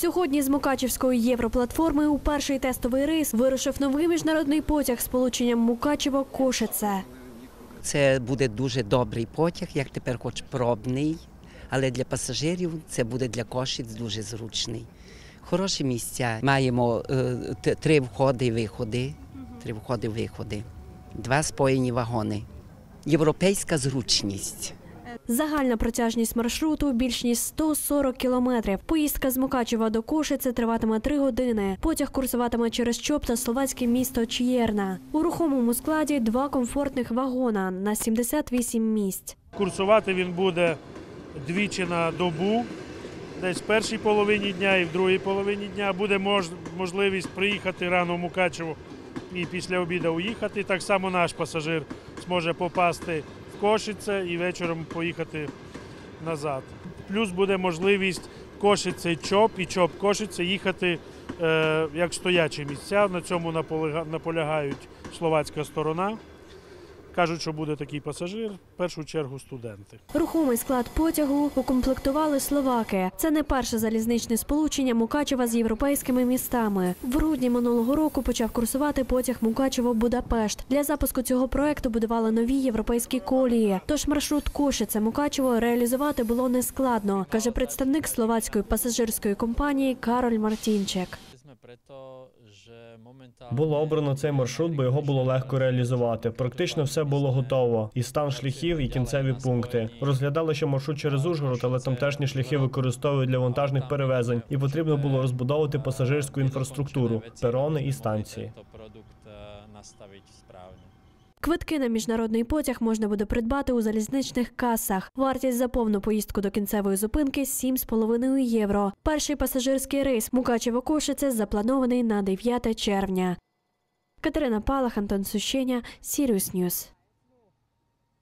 Сьогодні з Мукачівської європлатформи у перший тестовий рейс вирушив новий міжнародний потяг з полученням Мукачево-Кошице. Це буде дуже добрий потяг, як тепер хоч пробний, але для пасажирів це буде для Кошиць дуже зручний. Хороші місця. Маємо е, три входи і виходи. Три входи-виходи, Два споєні вагони. Європейська зручність. Загальна протяжність маршруту більш ніж 140 кілометрів. Поїздка з Мукачева до Кошиці триватиме 3 години. Потяг курсуватиме через Чоп та словацьке місто Ч'єрна. У рухомому складі два комфортних вагона на 78 місць. Курсувати він буде двічі на добу, десь в першій половині дня і в другій половині дня. Буде мож- можливість приїхати рано в Мукачево і після обіду уїхати. Так само наш пасажир зможе попасти в Кошице і вечором поїхати назад. Плюс буде можливість Кошице Чоп і Чоп Кошице їхати е, як стоячі місця. На цьому наполягають словацька сторона. Кажуть, що буде такий пасажир, в першу чергу студенти. Рухомий склад потягу укомплектували словаки. Це не перше залізничне сполучення Мукачева з європейськими містами. В грудні минулого року почав курсувати потяг Мукачево-Будапешт. Для запуску цього проекту будували нові європейські колії. Тож маршрут Кошице Мукачево реалізувати було нескладно, каже представник словацької пасажирської компанії Кароль Мартінчик. Було обрано цей маршрут, бо його було легко реалізувати. Практично все було готово: і стан шляхів, і кінцеві пункти. Розглядали, що маршрут через Ужгород, але тамтешні шляхи використовують для вантажних перевезень, і потрібно було розбудовувати пасажирську інфраструктуру, перони і станції. Квитки на міжнародний потяг можна буде придбати у залізничних касах. Вартість за повну поїздку до кінцевої зупинки 7,5 євро. Перший пасажирський рейс Мукачево-Кошице запланований на 9 червня. Катерина Палах, Антон Сущеня, Сіріус Ньюс.